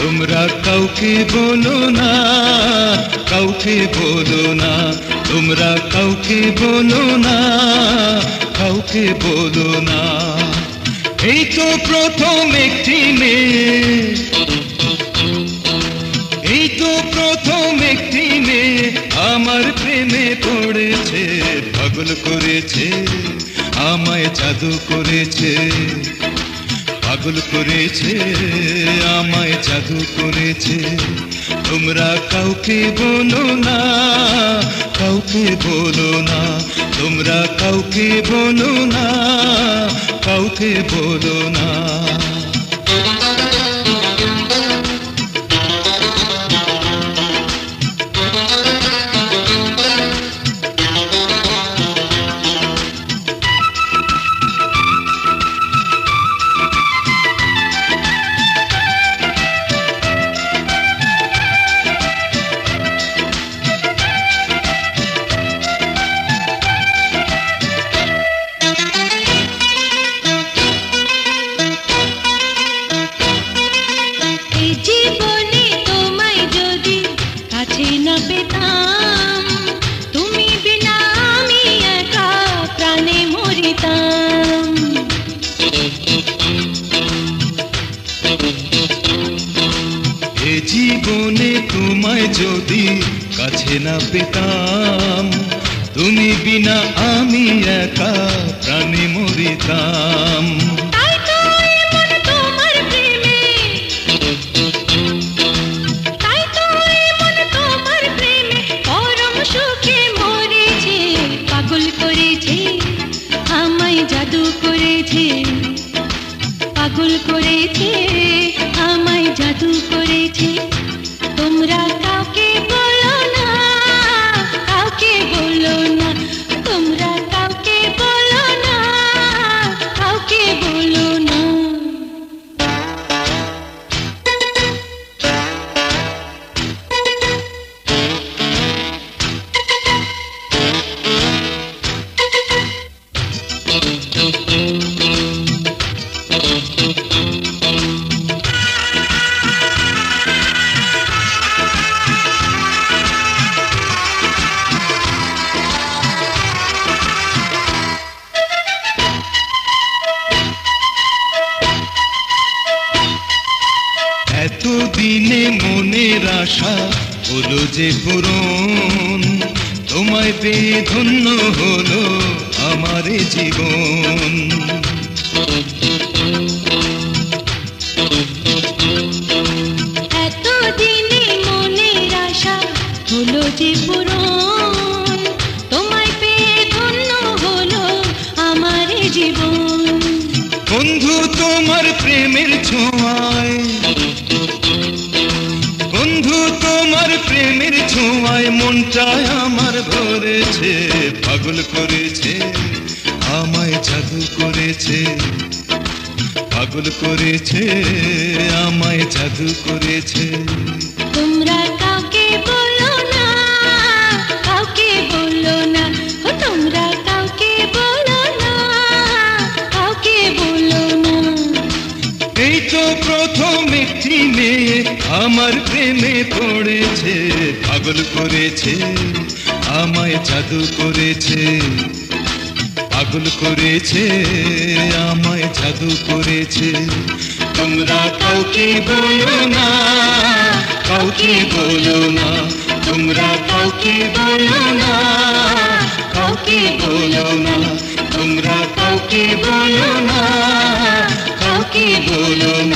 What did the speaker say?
তোমরা কাউকে বলো না কাউকে বলো না তোমরা কাউকে বলো না কাউকে বলো না এই তো প্রথম একটি মেয়ে। এই তো প্রথম একটি মেয়ে আমার প্রেমে পড়েছে, পাগল করেছে, আমায় জাদু করেছে। পাগল করেছে, আমায় জাদু করেছে। তোমরা কাউকে বলো না, কাউকে বলো না, তোমরা কাউকে বলো না কাউকে বলো না। তোমায় যদি কাছে না পেতাম, তুমি বিনা আমি একা প্রাণে মরিতাম। তাই তো এমন তোমার এতদিনে মনের আশা হলো যে পূরণ। তোমায় পেয়ে ধন্য হলো আমার জীবন। এতদিনে মনের আশা হলো যে পূরণ। তোমায় পেয়ে ধন্য হলো আমার জীবন। বন্ধু তোমার প্রেমের ছোঁয়ায় প্রেমের ছোঁয়ায় মনটায় আমার ভরেছে, পাগল করেছে, আমায় জাদু করেছে, পাগল করেছে, আমায় জাদু করেছে। তোমরা কাকে বলো একটি মেয়ে আমার প্রেমে পড়েছে, পাগল করেছে, আমায় জাদু করেছে। পাগল করেছে, আমায় জাদু করেছে। তোমরা কাউকে বলো না, কাউকে বলো না, তোমরা কাউকে বলো না, কাউকে বলো না, তোমরা কাউকে বলো না, কাউকে বলো না।